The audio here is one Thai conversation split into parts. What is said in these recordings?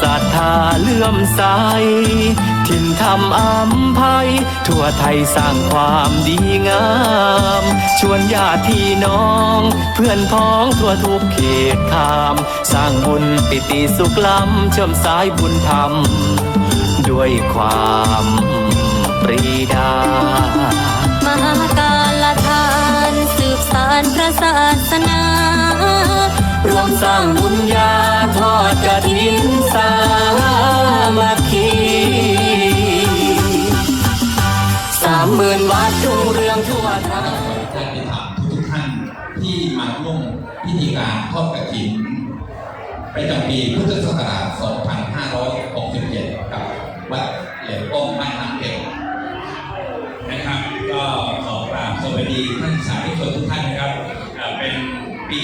ศรัทธาเลื่อมใสถิ่นธรรมอัมภัย ทั่วไทยสร้างความดีงาม ชวนญาติพี่น้อง เพื่อนพ้องทั่วทุกเขตขาม สร้างบุญปิติสุขล้ำเชื่อมสายบุญธรรม ด้วยความปรีดามหาการทานสืบสารพระศาสนา รวมสร้างบุญญา ทอดกฐินประจำปีพุทธศักราช 2567 กับวัดเหลียมป้อมบ้านน้ำเก็บนะครับ ก็ขอกราบสวัสดีท่านสาธุชนทุกท่านนะครับ เป็นปี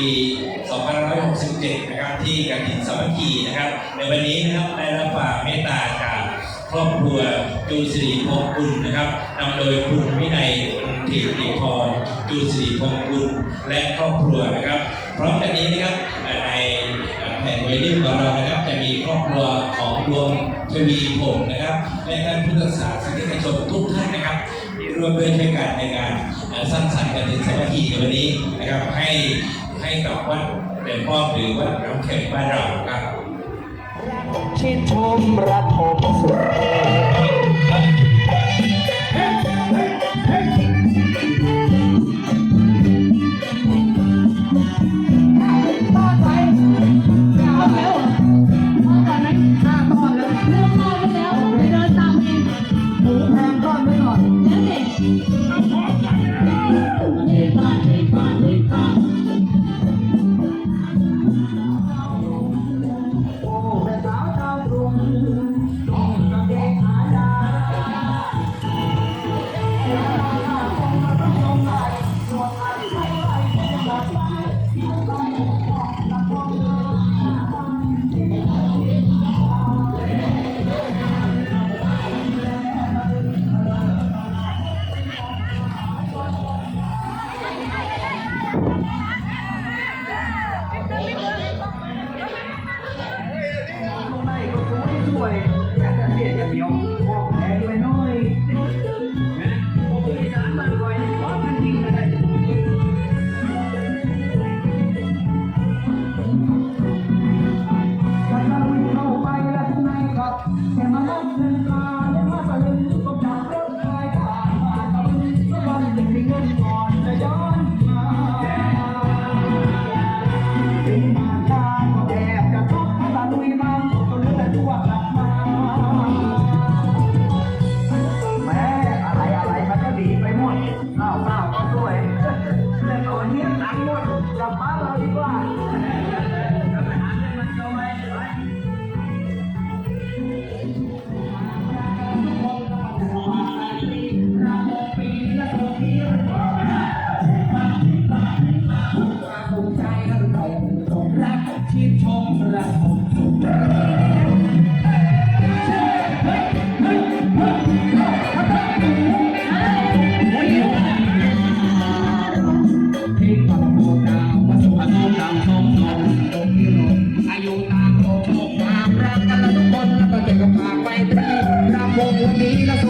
2567 นะครับ ที่กฐินสามัคคีนะครับ ในวันนี้นะครับได้รับความเมตตาจากครอบครัวจูสิริพงศ์กุลนะครับนำโดยคุณวินัยคุณถิติพรจูสิริพงศ์กุลและครอบครัวนะครับ พร้อมกันนี้นะครับในแผ่นไวนิลของเรานะครับ จะมีครอบครัวของดวงทวีผมนะครับและท่านพุทธศาสนิกชนทุกท่านนะครับที่ร่วมด้วยช่วยกันในการสร้างสรรค์กันถึงสามัคคีในวันนี้นะครับ ให้ให้กับวัดเด่นป้อมหรือวัดน้ำเข็มบ้านเราครับชื่นชมระทมสุด Unidas.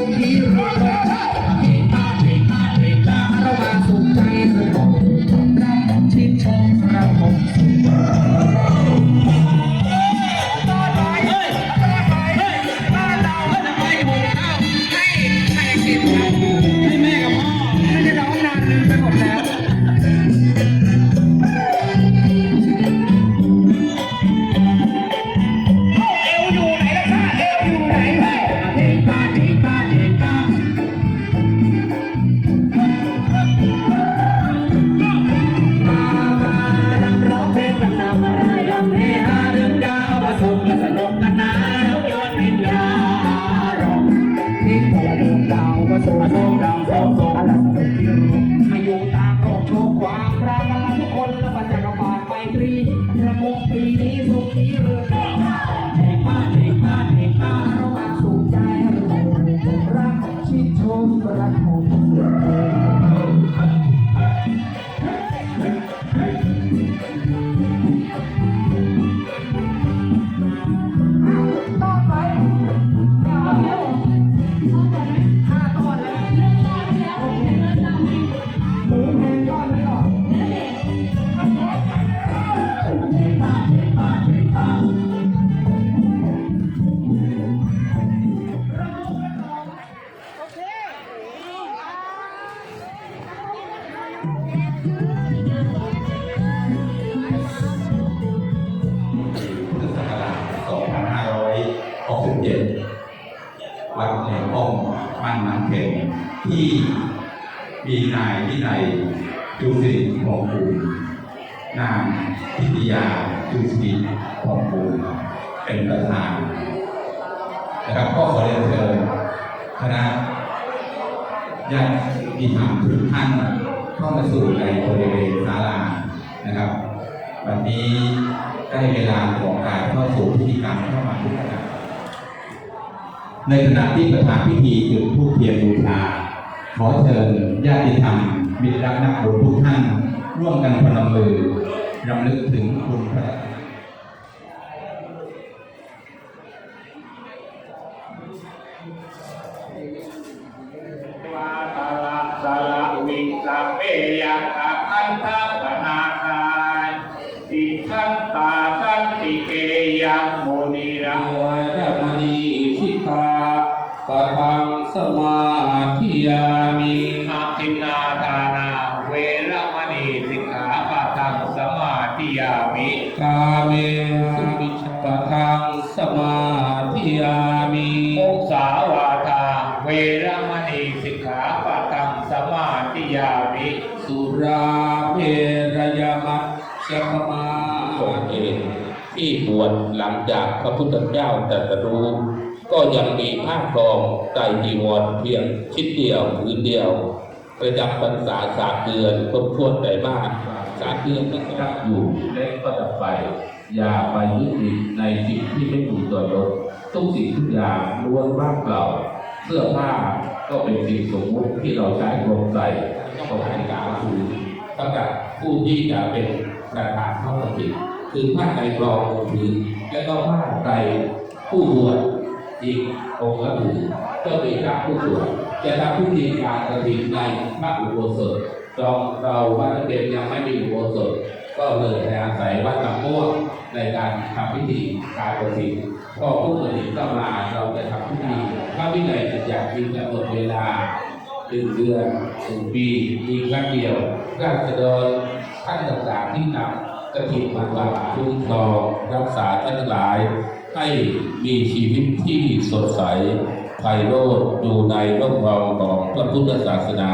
ที่มีนายวินัยจุสิริทองภูมินางพิทยาจุสิริทองภูมิเป็นประธานนะครับก็ขอเรียนเชิญคณะญาติธรรมทุกท่านเข้ามาสู่ในบริเวณศาลานะครับ วันนี้ได้เวลาของการเข้าสู่พิธีกรรมเข้ามาทุกท่าน ในขณะที่ประธานพิธีจุดธูปเทียนบูชา ขอเชิญญาติธรรมมิตรรักนักบุญทุกท่านร่วมกันพนมมือรำลึกถึงคุณพระวาตาละสาระวิสัพเพยะอันทา งสมาธิยามิอาทินนาทานาเวรมณีสิกขาปะทังสมาธิยามิกาเมสุมิชปะทังสมาธิยามิมุสาวาทาเวรมณีสิกขาปะทังสมาธิยามิ สุราเมรยมัตสยมาตนเองที่บวชหลังจากพระพุทธเจ้าตรัสรู้ ก็ยังมีผ้าครองไตรจีวรเพียงชิ้นเดียวพื้นเดียว ประจำพรรษาสามเดือนครบถ้วนไตรมาสสามเดือนนะครับอยู่เล็กก็ดับไป อย่าไปยึดติดในสิ่งที่ไม่มีตัวตนทุกสิ่งทุกอย่างล้วนว่างเปล่า เสื้อผ้าก็เป็นสิ่งสมมุติที่เราใช้รวมใส่ก็เป็นการคือสำหรับผู้ที่จะเป็นประธานเข้าปฏิติคือผ้าไตรกรององค์พื้นและก็ผ้าไตรผู้บวช อีกองค์ละผืนก็มีพระผู้บวชจะทำพิธีการกระถิ่นในพระอุโบสถจองเราวัดเด็กยังไม่มีอุโบสถก็เลยอาศัยวัดลำม่วงในการทำพิธีการกระถิ่นพอผู้กระถิ่นเข้ามาเราจะทำพิธีพระวินัยบัญญัติจึงจะหมดเวลาหนึ่งเดือนหนึ่งปีมีกครั้งเดียวราษฎรท่านต่างๆที่นำ ถิ่นมาถวายคุ้มครองรักษาท่านทั้งหลาย ให้มีชีวิตที่สดใสไพโรจน์อยู่ในร่มเงาของพระพุทธศาสนา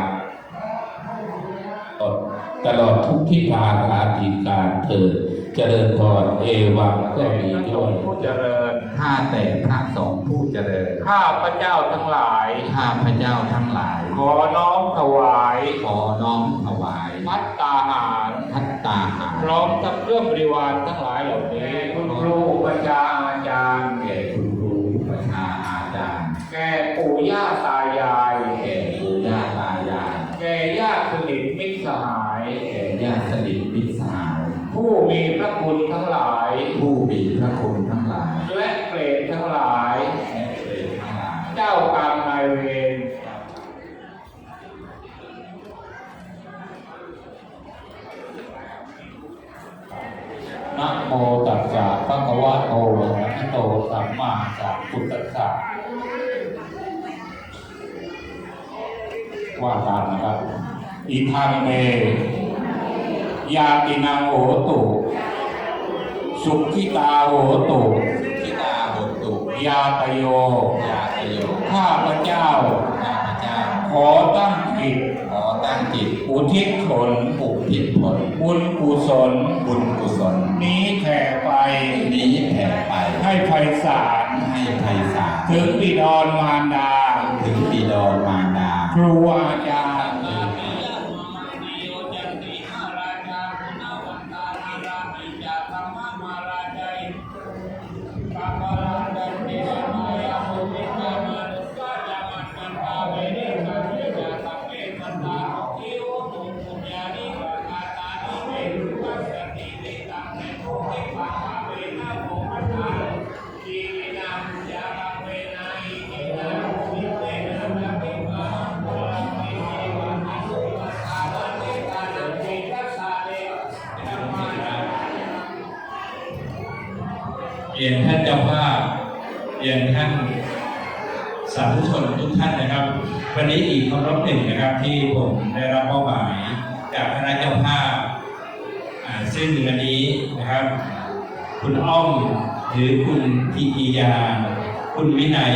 ตลอดทุกที่ผ่านอาทิการเถิดเจริญพรเอวังก็มีด้วยผู้เจริญข้าแต่พระสงฆ์ผู้เจริญข้าพระเจ้าทั้งหลายข้าพระเจ้าทั้งหลาย ขอน้อมถวาย ขอน้อมถวายพัตตาหารพัตตาหาร พร้อมทั้งเครื่องบริวารทั้งหลายเหล่านี้คุณครูปัญญาอาจารย์ แก่คุณครูประชาอาจารย์ แก่ปู่ย่าตาย ว่าตามนะครับ อิทังเม ยาตินังโหตุ สุขิตาโหตุทิตาบตุยาตโย ยาตโย ข้าพระเจ้า ข้าพเจ้า ขอตั้งจิต ขอตั้งจิต อุทิศผลอุทิศผล บุญกุศล บุญกุศล นี้แผ่ไป นี้แผ่ไป ให้ไพศาล ให้ไพศาล ถึงบิดรมารดา ถึงบิดรมา รดา ท่านสาธุชนทุกท่านนะครับ วันนี้อีกคารพหนึ่งนะครับที่ผมได้รับมอบหมายจากคณะเจ้าภาพอ่าซึ่งวันนี้นะครับ คุณอ้อมหรือคุณพีพียา คุณวินัย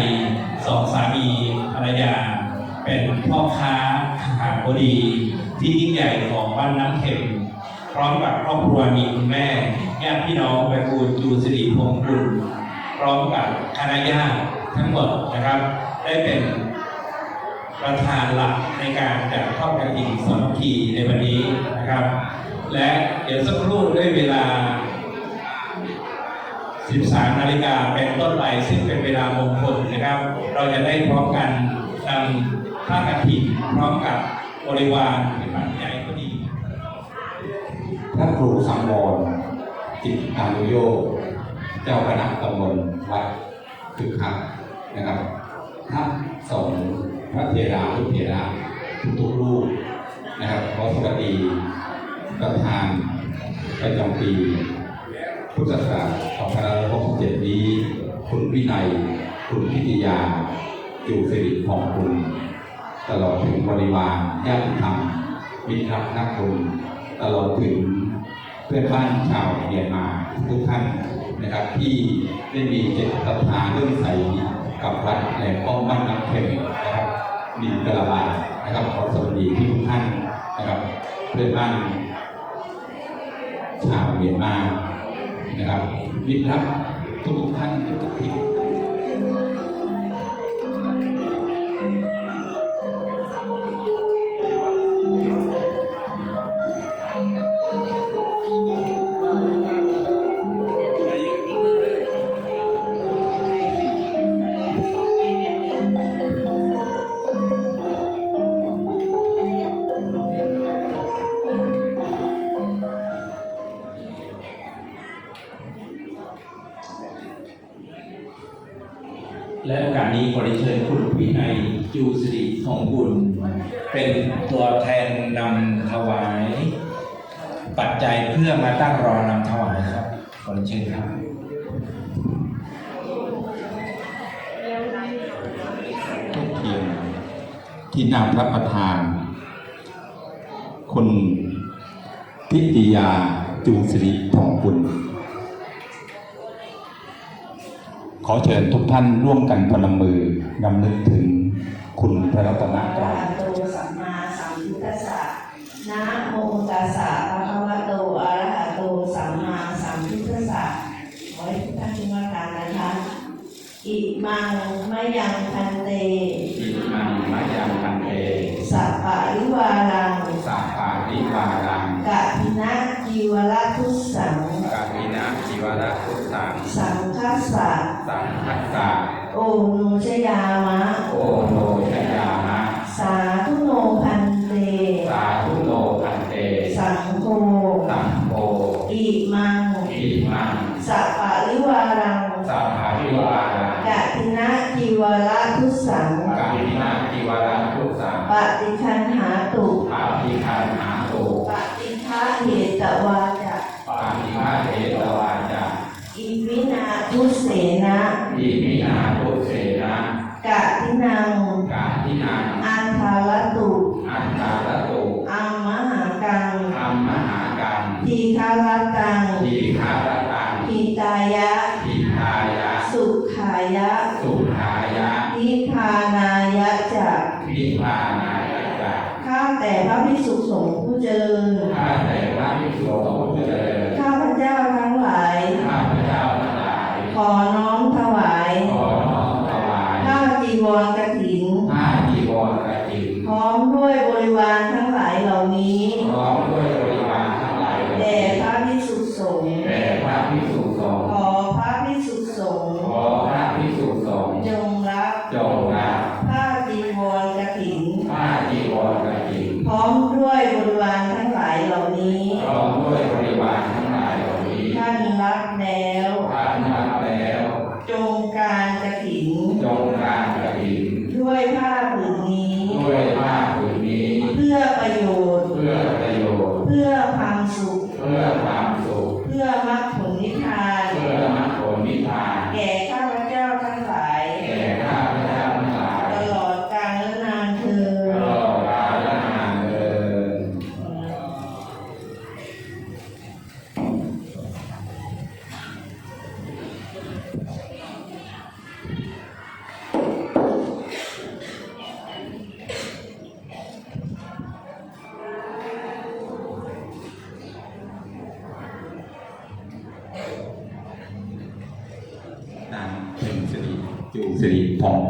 สองสามีภรรยา เป็นพ่อค้าขาพอดี ที่ยิ่งใหญ่ของบ้านน้ำเข็มพร้อมกับครอบครัวมีคุณแม่ญาติพี่น้องตระกูลจูสิริพงศ์กุล พร้อมกับคณะญาติทั้งหมดนะครับ ได้เป็นประธานหลักในการจัดทอดกระถิ่นสามัคคีในวันนี้นะครับ และเดี๋ยวสักครู่ด้วยเวลา 13 นาฬิกาเป็นต้นไปซึ่งเป็นเวลามงคลนะครับ เราจะได้พร้อมกันนำผ้ากฐินพร้อมกับบริวารเป็นปัจจัยก็ดีพระครูสังวรจิตอานุโยค จ้าคณะตำบลวัดคึกคักนะครับท่านสงฆ์พระเถราทุกเถราทุกๆรูปนะครับขอสวัสดีประธานประจำปี พุทธศักราช2567 นี้ คุณวินัย คุณพิทยาจูสิริพองคุณ ตลอดถึงบริวารญาติธรรมมิตรรักนักบุญตลอดถึงเพื่อนบ้านชาวเมียนมาทุกท่าน นะครับ ที่ได้มีเจตศรัทธาเรื่องใสกับวัดแหลมป้อมบ้านน้ำเค็มนะครับมีกระบานะครับขอสวัสดีที่ทุกท่านนะครับเพื่อนบ้านชาวเมียนมานะครับมิตรรักทุกท่านทุกทิศ ที่หนำพระประธาน คุณพิติยาจูสิริทองบุญ ขอเชิญทุกท่านร่วมกันพนมมือนำลึกถึงคุณพระรัตนตรัยสัมมาสัมพุทธัสสะนะโมตัสสะภะคะวะโตอะระหะโตสัมมาสัมพุทธัสสะขอให้ทุกท่านจงมาการนะคะ อิมัง โอโนชยามะ โอโนชยามะ สาธุโนพันเต สาธุโนพันเต สังโฆสังโฆอิมัง อิมัง สัปปะริวารัง สัพพาริวารังกะทินะจีวรทุสังกามินะจิวรทุสังปฏิคันหาตุปาปิคันหาโตปฏิฆาเหตวาจะปาปิฆาเทตวาจาอิวินาทุเส ทั้งหลายเหล่านี้ของ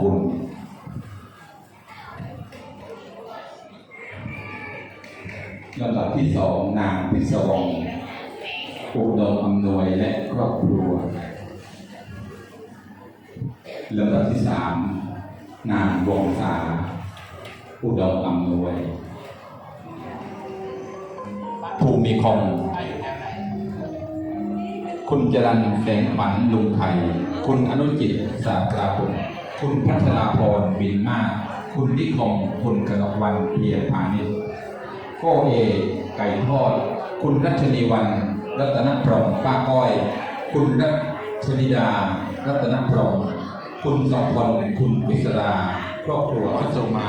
ริพองกุลลำดับที่สองนางพิศวงอุดมอำนวยและครอบครัว ลำดับที่สามนางวงศาอุดมอำนวย ภูมิคงคุณจรันแสงขวัญลุงไทย คุณอนุจิตสาตราคุณ คุณพัชราพรบินมาก คุณนิคมคุณกนกวันเพียรพาณิชย์โกเอ ไก่ทอด คุณรัชนีวัน รัตนพรหมป้าก้อย คุณรัชนิดา รัตนพรหมคุณสองคนคุณพิศราครอบครัวพัชมา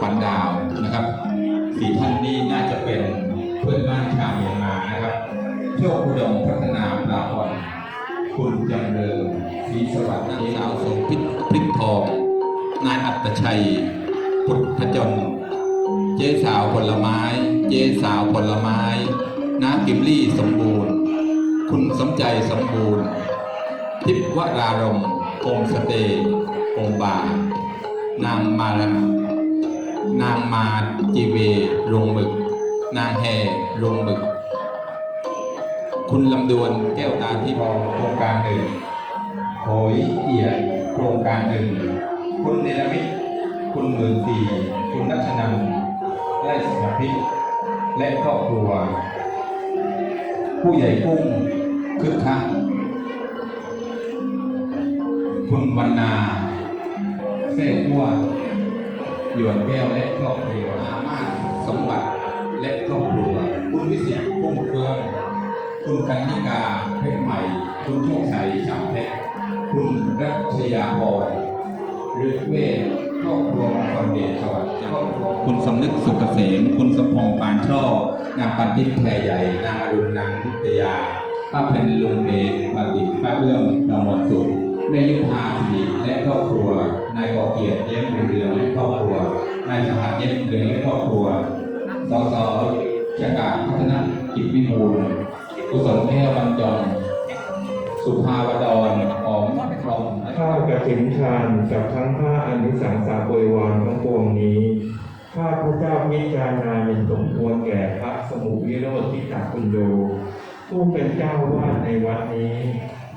ปันดาวนะครับสี่ท่านนี้น่าจะเป็นเพื่อนบ้านชาวเมียนมานะครับโชคอุดมพัฒนาปราพรคุณจำเริญศรีสวัสดิ์นางสาวสมพิษพริก ทอง นายอัตชัย พุทธจน เจ๊สาวผลไม้ เจ๊สาวผลไม้ น้ากิมลี่สมบูรณ์ คุณสมใจสมบูรณ์ ทิพวรารมโอมสเตโอมบา นางมาลนางมาจีเวรงมึก นางแฮรงมึก คุณลำดวนแก้วตาที่มองโครงการหนึ่งโหยเอียด โครงการหนึ่ง คุณเนรมิตคุณหมื่นตีคุณนัชนันท์ไร่สมพิและครอบครัว ผู้ใหญ่กุ้งคึกคักคุณวรรณาแท้กัวหยวนแก้วและครอบครัวอามาสมบัติและครอบครัว คุณวิสิตกุ้งเฟืองคุณกันนิกาเพชรใหม่ คุณโชคชัยฉ่ำเพชร คุณรัชยาพรฤทธิเวชครอบครัวมงคลเดชสวัสดิ์จังคุณสำนึกสุกเกษม คุณสมพงษ์ปานช่อนางปันทิพย์แพรใหญ่ นางอรุณนางทิตยา ป้าเพนลุงเบนบัณฑิป้าเอื้อมดำมนสุขแม่ยุพาสิริและครอบครัว นายก่อเกียรติเยี่ยมเรืองและครอบครัว นายสหัสเยี่ยมเรืองและครอบครัวสสชกาพัฒนกิจวิบูลกุศลแก้วบรรจง สุภาวดรหอมพรหมข้ากระถินทานกับทั้งผ้าอันิสังสาบริวารทั้งปวงนี้ข้าพระเจ้าพิจารณาเห็นสมควรแก่พระสมุวิโรธที่ตักคุณโยผู้เป็นเจ้าวาดในวัดนี้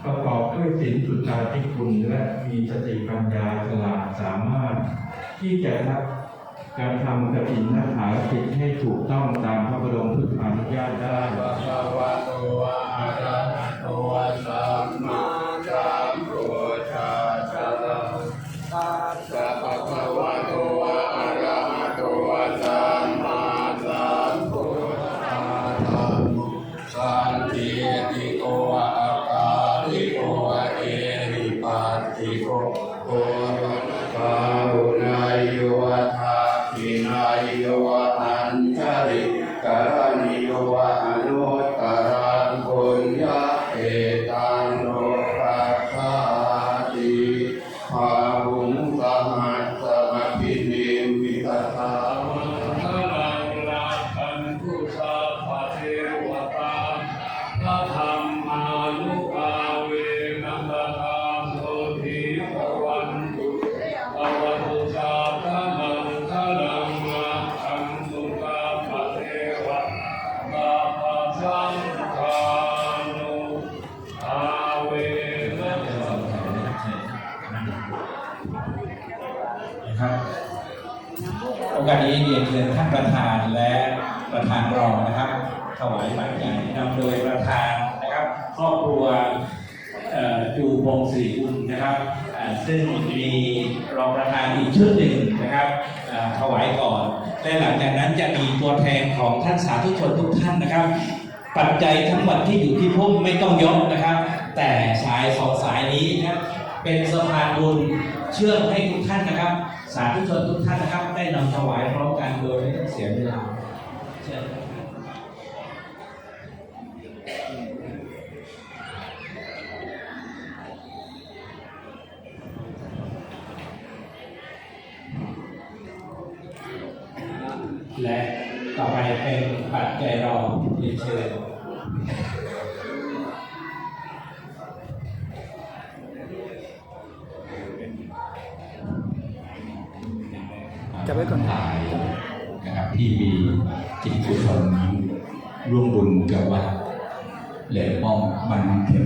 ประกอบด้วยศีลสุตตาที่คุณและมีสติปัญญาฉลาดสามารถ ที่จะรับ การทำกระถินนักขาจิตให้ถูกต้องตามพระบรมพุทธานุญาตได้สั กาสนี้เรียนเชิญท่านประธานและประธานรองนะครับถวายปัจจัยนำโดยประธานนะครับครอบครัวจูพงศรีอุ่นนะครับซึ่งมีรองประธานอีกชุดหนึ่งนะครับถวายก่อนและหลังจากนั้นจะมีตัวแทนของท่านสาธุชนทุกท่านนะครับ ปัจจัยทั้งหมดที่อยู่ที่พุ่มไม่ต้องยกนะครับ แต่สายสองสายนี้นะครับเป็นสะพานบุญเชื่อมให้ทุกท่านนะครับ สาธุชนทุกท่านนะครับได้นำถวายพร้อมกันโดยไม่ต้องเสียเวลาเชิญและต่อไปเป็นปัจจัยรองเรียนเชิญ วัดเหลมป้อมบานน้ำเข็ม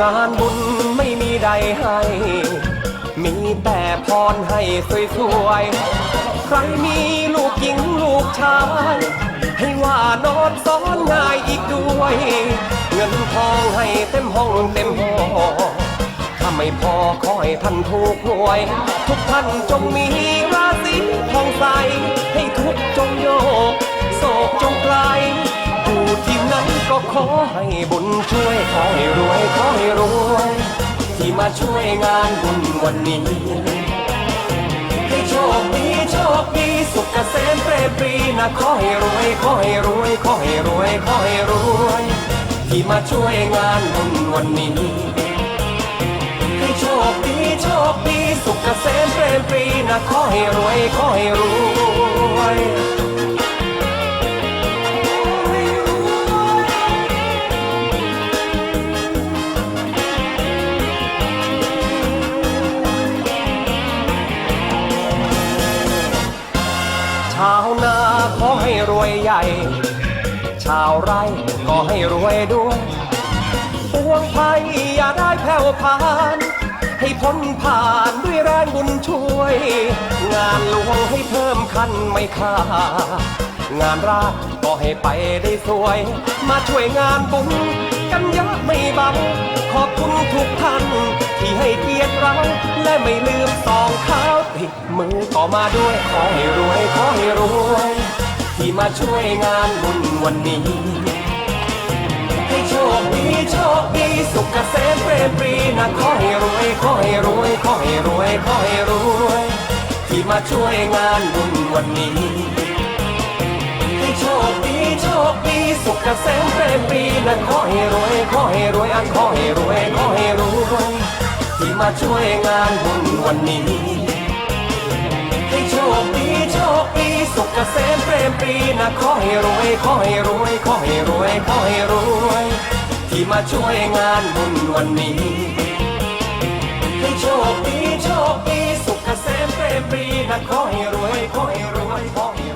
งานบุญไม่มีใดให้ มีแต่พรให้สวยๆ ใครมีลูกหญิงลูกชาย ให้ว่านอนซ้อนง่ายอีกด้วย เงินทองให้เต็มห้องเต็มหอถ้าไม่พอขอให้ท่านถูกหวย ทุกท่านจงมีราศีทองใส ให้ทุกจงโยกโศกจงไกล อยู่ที่ไหนก็ขอให้บุญช่วยขอให้รวยขอให้รวย ที่มาช่วยงานบุญวันนี้ให้โชคดีโชคดีสุขเกษมเปรมปรีนะขอให้รวยขอให้รวยขอให้รวยขอให้รวย ที่มาช่วยงานบุญวันนี้ให้โชคดีโชคดีสุขเกษมเปรมปรีนะขอให้รวยขอให้รวย ไรก็ให้รวยด้วยปวงภัยอย่าได้แผ่วพาน ให้พ้นผ่านด้วยแรงบุญช่วย งานหลวงให้เพิ่มคันไม่ค่างานราชก็ให้ไปได้สวย มาช่วยงานบุญกันเยอะไม่เบาขอบคุณทุกท่านที่ให้เกียรติเรา และไม่ลืมสองเท้าติดมือก็มาด้วย ขอให้รวย ขอให้รวย ที่มาช่วยงานบุญวันนี้ให้โชคดีโชคดีสุขเกษมเปรมปรีนะขอให้รวยขอให้รวยขอให้รวยขอให้รวยที่มาช่วยงานบุญวันนี้ให้โชคดีโชคดีสุขเกษมเปรมปรีนะขอให้รวยขอให้รวยอันขอให้รวยขอให้รวยที่มาช่วยงานบุญวันนี้ คดีคดีสุขเกษมเปรมปรีนะขอให้รวยขอให้รวยขอให้รวยขอให้รวย ที่มาช่วยงานบุญวันนี้ให้โชคดีโชคดีสุขเกษมเปรมปรีนะขอให้รวยขอให้รวยขอให้รวย